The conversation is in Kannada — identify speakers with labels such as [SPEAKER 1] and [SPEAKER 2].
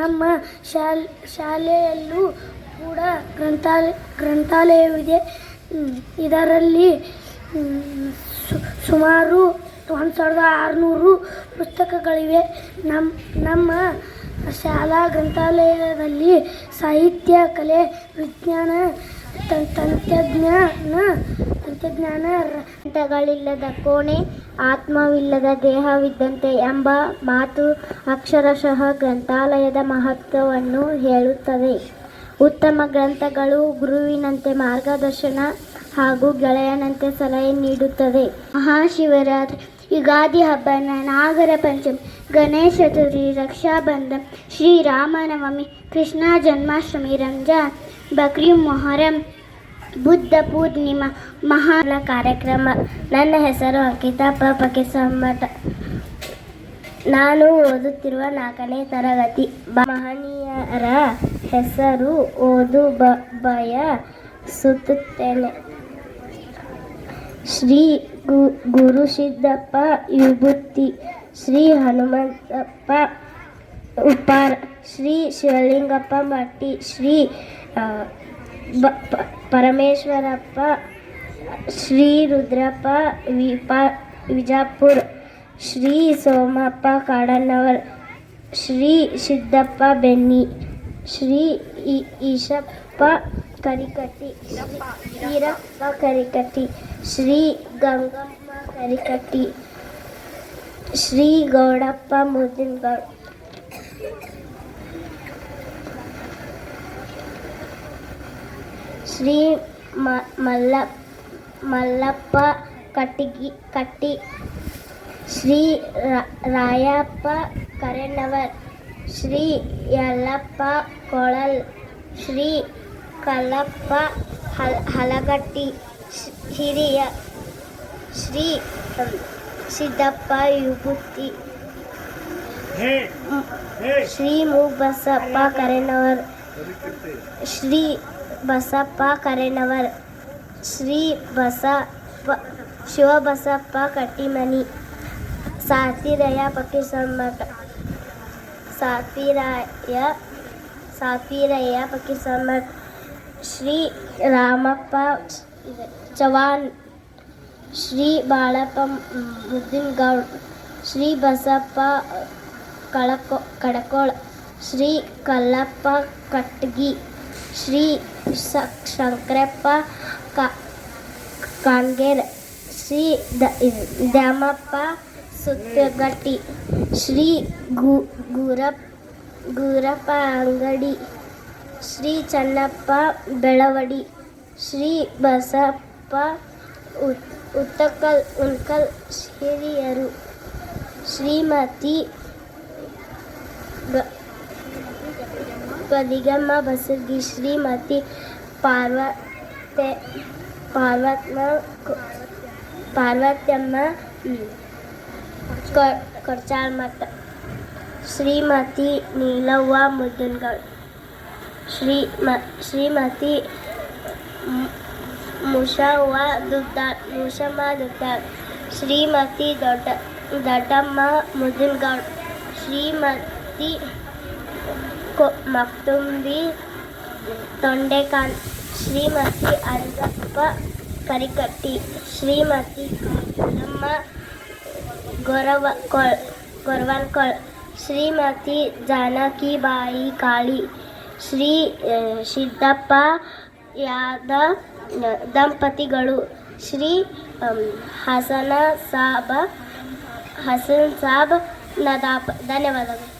[SPEAKER 1] ನಮ್ಮ ಶಾಲೆ, ಶಾಲೆಯಲ್ಲೂ ಕೂಡ ಗ್ರಂಥಾಲಯ ಗ್ರಂಥಾಲಯವಿದೆ. ಇದರಲ್ಲಿ ಸುಮಾರು ಒಂದು ಸಾವಿರದ ಆರುನೂರು ಪುಸ್ತಕಗಳಿವೆ. ನಮ್ಮ ನಮ್ಮ ಶಾಲಾ ಗ್ರಂಥಾಲಯದಲ್ಲಿ ಸಾಹಿತ್ಯ, ಕಲೆ, ವಿಜ್ಞಾನ ತಂತ್ರಜ್ಞಾನ ತಂತ್ರಜ್ಞಾನ
[SPEAKER 2] ರಂಟಗಳಿಲ್ಲದ ಕೋಣೆ, ಆತ್ಮವಿಲ್ಲದ ದೇಹವಿದ್ದಂತೆ ಎಂಬ ಮಾತು ಅಕ್ಷರಶಃ ಗ್ರಂಥಾಲಯದ ಮಹತ್ವವನ್ನು ಹೇಳುತ್ತದೆ. ಉತ್ತಮ ಗ್ರಂಥಗಳು ಗುರುವಿನಂತೆ ಮಾರ್ಗದರ್ಶನ ಹಾಗೂ ಗೆಳೆಯನಂತೆ ಸಲಹೆ ನೀಡುತ್ತದೆ. ಮಹಾಶಿವರಾತ್ರಿ, ಯುಗಾದಿ ಹಬ್ಬ ನಾಗರ ಪಂಚಮಿ, ಗಣೇಶ ಚತುರ್ಥಿ, ರಕ್ಷಾಬಂಧನ್ ಶ್ರೀರಾಮನವಮಿ ಕೃಷ್ಣ ಜನ್ಮಾಷ್ಟಮಿ, ರಂಜಾನ್ ಬಕ್ರಿ ಮೊಹರಂ ಬುದ್ಧ ಪೂರ್ಣಿಮಾ ಮಹಾನ ಕಾರ್ಯಕ್ರಮ. ನನ್ನ ಹೆಸರು ಅಂಕಿತಾ ಪ ಪಕಿಸಂಬಟ ನಾನು ಓದುತ್ತಿರುವ ನಾಲ್ಕನೇ ತರಗತಿ. ಮಹನೀಯರ ಹೆಸರು ಓದು ಬ ಬಯಸುತ್ತೇನೆ ಶ್ರೀ ಗು ಗುರು ಸಿದ್ದಪ್ಪ ವಿಭೂತಿ, ಶ್ರೀ ಹನುಮಂತಪ್ಪ ಉಪ್ಪಾರ ಶ್ರೀ ಶಿವಲಿಂಗಪ್ಪ ಮಟ್ಟಿ ಶ್ರೀ ಬ ಪ- ಪರಮೇಶ್ವರಪ್ಪ ಶ್ರೀ ರುದ್ರಪ್ಪ ವಿಪ ವಿಜಾಪುರ ಶ್ರೀ ಸೋಮಪ್ಪ ಕಾಡನ್ನವರ್ ಶ್ರೀ ಸಿದ್ದಪ್ಪ ಬೆನ್ನಿ ಶ್ರೀ ಈ- ಈಶಪ್ಪ ಕರಿಕಟ್ಟಿ ಈರಪ್ಪ ಕರಿಕಟ್ಟಿ ಶ್ರೀ ಗಂಗಮ್ಮ ಕರಿಕಟ್ಟಿ ಶ್ರೀ ಗೌಡಪ್ಪ ಮುದಿನಗೌಡ ಶ್ರೀ ಮ ಮಲ್ಲ ಮಲ್ಲಪ್ಪ ಕಟ್ಟಿಗಿ ಕಟ್ಟಿ ಶ್ರೀ ರಾ- ರಾಯಪ್ಪ ಕರೆನವರ್ ಶ್ರೀ ಯಲ್ಲಪ್ಪ ಕೊಳಲ್ ಶ್ರೀ ಕಲ್ಲಪ್ಪ ಹಲ್ ಹಲಗಟ್ಟಿ ಶ್- ಹಿರಿಯ ಶ್ರೀ ಹ್ಮ್, ಸಿದ್ದಪ್ಪ ವಿಭೂತಿ ಶ್ರೀ ಮೂಬಸಪ್ಪ ಕರೆನವರ್ ಶ್ರೀ ಬಸಪ್ಪ ಕರೆನವರ್ ಶ್ರೀ ಬಸಪ್ಪ ಶಿವಬಸಪ್ಪ ಕಟ್ಟಿಮನಿ ಸಾತಿರಯ ಪಕ್ಕಿಸಮಠ ಸಾತಿರಾಯ ಸಾತಿರಯ್ಯ ಪಕ್ಕಿಸಮಠ ಶ್ರೀ ರಾಮಪ್ಪ ಚವಾನ್ ಶ್ರೀ ಬಾಳಪ್ಪ ಮುದ್ದಿನಗೌಡ್ ಶ್ರೀ ಬಸಪ್ಪ ಕಳಕೊ ಕಡಕೋಳ ಶ್ರೀ ಕಲ್ಲಪ್ಪ ಕಟ್ಗಿ ಶ್ರೀ ಶಂಕರಪ್ಪ, ಕ ಕಾನ್ಗೇರ್ ಶ್ರೀ ದ್ಯಾಮಪ್ಪ, ಸುತ್ತಗಟ್ಟಿ, ಶ್ರೀ ಗು ಗುರಪ್ಪ ಗುರಪ್ಪ ಅಂಗಡಿ, ಶ್ರೀ ಚನ್ನಪ್ಪ ಬೆಳವಡಿ, ಶ್ರೀ ಬಸಪ್ಪ ಉತ್ ಉತ್ತಕಲ್ ಉಣ್ಕಲ್ ಹಿರಿಯರು, ಶ್ರೀಮತಿ ಗ- ಗದಿಗಮ್ಮ ಬಸರ್ಗಿ ಶ್ರೀಮತಿ ಪಾರ್ವತೆ ಪಾರ್ವತ್ಮ ಪಾರ್ವತ್ಯಮ್ಮ ಕ- ಕೊಡ್ಚಾಳ್ ಮಠ ಶ್ರೀಮತಿ ನೀಲವ್ವ ಮುದ್ದನ್ಗೌಡ್ ಶ್ರೀ ಮ ಶ್ರೀಮತಿ ಮು- ಮುಷವ್ವ ದುದ್ದಾಳ್ ಮುಷಮ್ಮ ದುದ್ದಾಳ್ ಶ್ರೀಮತಿ ದೊಡ್ಡ ದೊಡ್ಡಮ್ಮ ಮುದ್ದನ್ಗೌಡ್ ಶ್ರೀಮತಿ ಕೊ ಮಕ್ತುಂಬಿ ತೊಂಡೆಕಾನ್, ಶ್ರೀಮತಿ ಅಂಜಪ್ಪ ಕರಿಕಟ್ಟಿ, ಶ್ರೀಮತಿ ನಮ್ಮ ಗೊರವ, ಕೊಳ್, ಗೊರವನ್ಕೊಳ್, ಶ್ರೀಮತಿ ಜಾನಕಿಬಾಯಿ ಕಾಳಿ, ಶ್ರೀ ಸಿದ್ದಪ್ಪ ಯಾದ ದಂಪತಿಗಳು, ಶ್ರೀ ಹಸನ ಸಾಬ ಹಸನ್ ಸಾಬ್ ನದಾಬ್ ಧನ್ಯವಾದಗಳು.